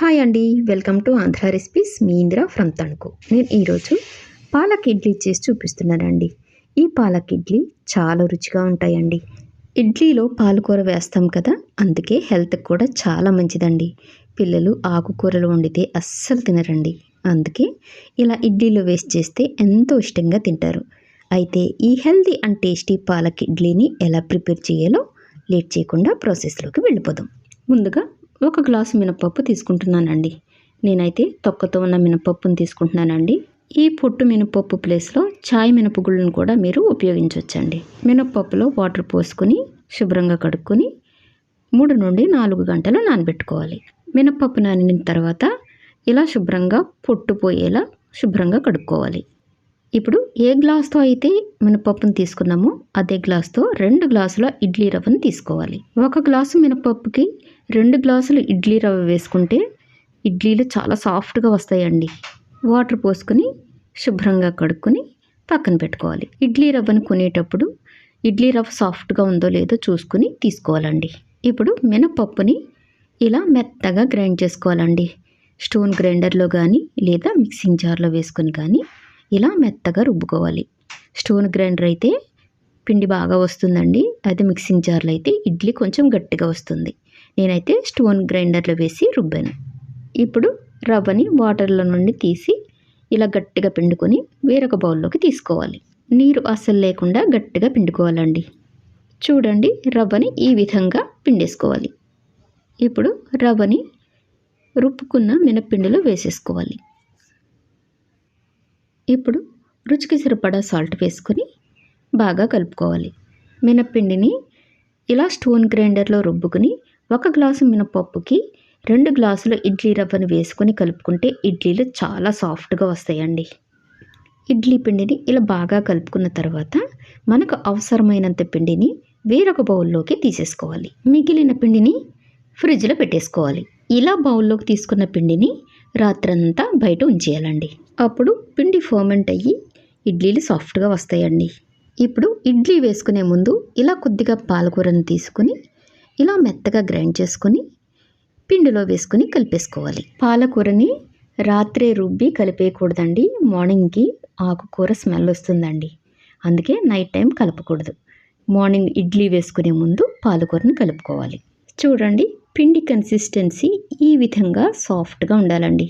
Hi అండి. Welcome to Andhra recipes. Me Indra from Tanuku. నేను ఈరోజు పాలక్ ఇడ్లీ చేసి చూపిస్తున్నానండి. ఈ పాలక్ ఇడ్లీ చాలా రుచిగా ఉంటాయండి. ఇడ్లీలో పాలకూర వేస్తాం కదా అందుకే హెల్త్కి కూడా చాలా మంచిదండి. పిల్లలు ఆకుకూరలు వండితే అస్సలు తినరండి. అందుకే ఇలా ఇడ్లీలో వేస్ట్ చేస్తే ఎంతో ఇష్టంగా తింటారు. అయితే ఈ హెల్తీ అండ్ టేస్టీ పాలక్ ఇడ్లీని ఎలా ప్రిపేర్ చేయాలో లేట్ చేయకుండా ప్రాసెస్లోకి వెళ్ళిపోదాం. ముందుగా ఒక గ్లాసు మినపప్పు తీసుకుంటున్నానండి. నేనైతే తొక్కతో ఉన్న మినపప్పును తీసుకుంటున్నానండి. ఈ పొట్టు మినపప్పు ప్లేస్లో చాయ్ మినపగుళ్ళను కూడా మీరు ఉపయోగించవచ్చండి మినపప్పులో వాటర్ పోసుకొని శుభ్రంగా కడుక్కొని మూడు నుండి నాలుగు గంటలు నానబెట్టుకోవాలి. మినపప్పు నానిన తర్వాత ఇలా శుభ్రంగా పొట్టు పోయేలా శుభ్రంగా కడుక్కోవాలి. ఇప్పుడు ఏ గ్లాస్తో అయితే మినపప్పును తీసుకున్నామో అదే గ్లాస్తో రెండు గ్లాసుల ఇడ్లీ రవ్వను తీసుకోవాలి. ఒక గ్లాసు మినపప్పుకి రెండు గ్లాసులు ఇడ్లీ రవ్వ వేసుకుంటే ఇడ్లీలు చాలా సాఫ్ట్గా వస్తాయండి. వాటర్ పోసుకొని శుభ్రంగా కడుక్కొని పక్కన పెట్టుకోవాలి. ఇడ్లీ రవ్వను కొనేటప్పుడు ఇడ్లీ రవ్వ సాఫ్ట్గా ఉందో లేదో చూసుకుని తీసుకోవాలండి. ఇప్పుడు మినపప్పుని ఇలా మెత్తగా గ్రైండ్ చేసుకోవాలండి. స్టోన్ గ్రైండర్లో కానీ లేదా మిక్సింగ్ జార్లో వేసుకొని కానీ ఇలా మెత్తగా రుబ్బుకోవాలి. స్టోన్ గ్రైండర్ అయితే పిండి బాగా వస్తుందండి. అయితే మిక్సింగ్ జార్లో అయితే ఇడ్లీ కొంచెం గట్టిగా వస్తుంది. నేనైతే స్టోన్ గ్రైండర్లో వేసి రుబ్బాను. ఇప్పుడు రవ్వని వాటర్లో నుండి తీసి ఇలా గట్టిగా పిండుకొని వేరొక బౌల్లోకి తీసుకోవాలి. నీరు అస్సలు లేకుండా గట్టిగా పిండుకోవాలండి. చూడండి రవ్వని ఈ విధంగా పిండేసుకోవాలి. ఇప్పుడు రవ్వని రుబ్బుకున్న మినప్పిండిలో వేసేసుకోవాలి. ఇప్పుడు రుచికి సరిపడా సాల్ట్ వేసుకొని బాగా కలుపుకోవాలి. మినప్పిండిని ఇలా స్టోన్ గ్రైండర్లో రుబ్బుకుని ఒక గ్లాసు మినపప్పుకి రెండు గ్లాసులు ఇడ్లీ రవ్వను వేసుకొని కలుపుకుంటే ఇడ్లీలు చాలా సాఫ్ట్గా వస్తాయండి. ఇడ్లీ పిండిని ఇలా బాగా కలుపుకున్న తర్వాత మనకు అవసరమైనంత పిండిని వేరొక బౌల్లోకి తీసేసుకోవాలి. మిగిలిన పిండిని ఫ్రిడ్జ్లో పెట్టేసుకోవాలి. ఇలా బౌల్లోకి తీసుకున్న పిండిని రాత్రంతా బయట ఉంచేయాలండి. అప్పుడు పిండి ఫర్మెంట్ అయ్యి ఇడ్లీలు సాఫ్ట్గా వస్తాయండి. ఇప్పుడు ఇడ్లీ వేసుకునే ముందు ఇలా కొద్దిగా పాలకూరను తీసుకుని ఇలా మెత్తగా గ్రైండ్ చేసుకొని పిండిలో వేసుకొని కలిపేసుకోవాలి. పాలకూరని రాత్రే రుబ్బి కలిపేయకూడదండి. మార్నింగ్కి ఆకుకూర స్మెల్ వస్తుందండి. అందుకే నైట్ టైం కలపకూడదు. మార్నింగ్ ఇడ్లీ వేసుకునే ముందు పాలకూరని కలుపుకోవాలి. చూడండి పిండి కన్సిస్టెన్సీ ఈ విధంగా సాఫ్ట్గా ఉండాలండి.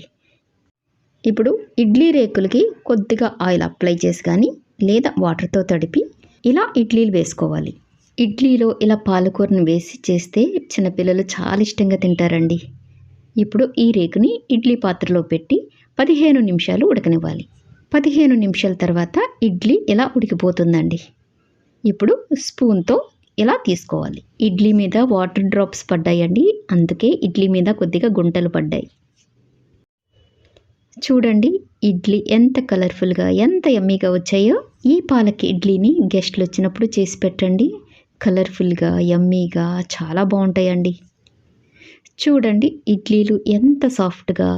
ఇప్పుడు ఇడ్లీ రేకులకి కొద్దిగా ఆయిల్ అప్లై చేసి కానీ లేదా వాటర్తో తడిపి ఇలా ఇడ్లీలు వేసుకోవాలి. ఇడ్లీలో ఇలా పాలకూరను వేసి చేస్తే చిన్నపిల్లలు చాలా ఇష్టంగా తింటారండి. ఇప్పుడు ఈ రేకుని ఇడ్లీ పాత్రలో పెట్టి పదిహేను నిమిషాలు ఉడకనివ్వాలి. పదిహేను నిమిషాల తర్వాత ఇడ్లీ ఇలా ఉడికిపోతుందండి. ఇప్పుడు స్పూన్తో ఇలా తీసుకోవాలి. ఇడ్లీ మీద వాటర్ డ్రాప్స్ పడ్డాయండి. అందుకే ఇడ్లీ మీద కొద్దిగా గుంటలు పడ్డాయి. చూడండి ఇడ్లీ ఎంత కలర్ఫుల్గా ఎంత ఎమ్మీగా వచ్చాయో ఈ పాలకి ఇడ్లీని గెస్ట్లు వచ్చినప్పుడు చేసి పెట్టండి. కలర్ఫుల్గా ఎమ్మీగా చాలా బాగుంటాయండి. చూడండి ఇడ్లీలు ఎంత సాఫ్ట్గా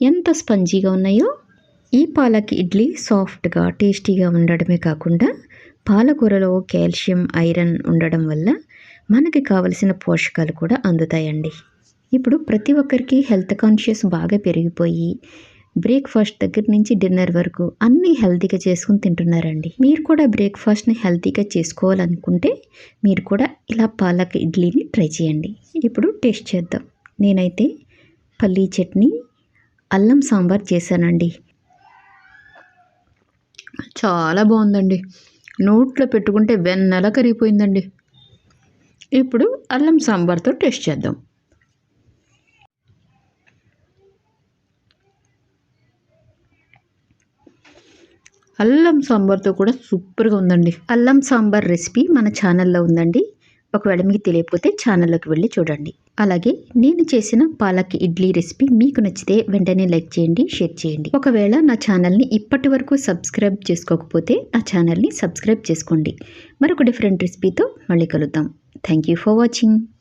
ఎంత స్పంజీగా ఉన్నాయో. ఈ పాలకి ఇడ్లీ సాఫ్ట్గా టేస్టీగా ఉండడమే కాకుండా పాలకూరలో కాల్షియం ఐరన్ ఉండడం వల్ల మనకి కావలసిన పోషకాలు కూడా అందుతాయండి. ఇప్పుడు ప్రతి ఒక్కరికి హెల్త్ కాన్షియస్ బాగా పెరిగిపోయి బ్రేక్ఫాస్ట్ దగ్గర నుంచి డిన్నర్ వరకు అన్నీ హెల్తీగా చేసుకుని తింటున్నారండి. మీరు కూడా బ్రేక్ఫాస్ట్ని హెల్తీగా చేసుకోవాలనుకుంటే మీరు కూడా ఇలా పాలక్ ఇడ్లీని ట్రై చేయండి. ఇప్పుడు టేస్ట్ చేద్దాం. నేనైతే పల్లీ చట్నీ అల్లం సాంబార్ చేశానండి. చాలా బాగుందండి. నోట్లో పెట్టుకుంటే వెన్నెల కరిగిపోయిందండి. ఇప్పుడు అల్లం సాంబార్తో టేస్ట్ చేద్దాం. అల్లం సాంబార్తో కూడా సూపర్గా ఉందండి. అల్లం సాంబార్ రెసిపీ మన ఛానల్లో ఉందండి. ఒకవేళ మీకు తెలియకపోతే ఛానల్లోకి వెళ్ళి చూడండి. అలాగే నేను చేసిన పాలక్ ఇడ్లీ రెసిపీ మీకు నచ్చితే వెంటనే లైక్ చేయండి షేర్ చేయండి. ఒకవేళ నా ఛానల్ని ఇప్పటి వరకు సబ్స్క్రైబ్ చేసుకోకపోతే నా ఛానల్ని సబ్స్క్రైబ్ చేసుకోండి. మరొక డిఫరెంట్ రెసిపీతో మళ్ళీ కలుద్దాం. Thank you for watching.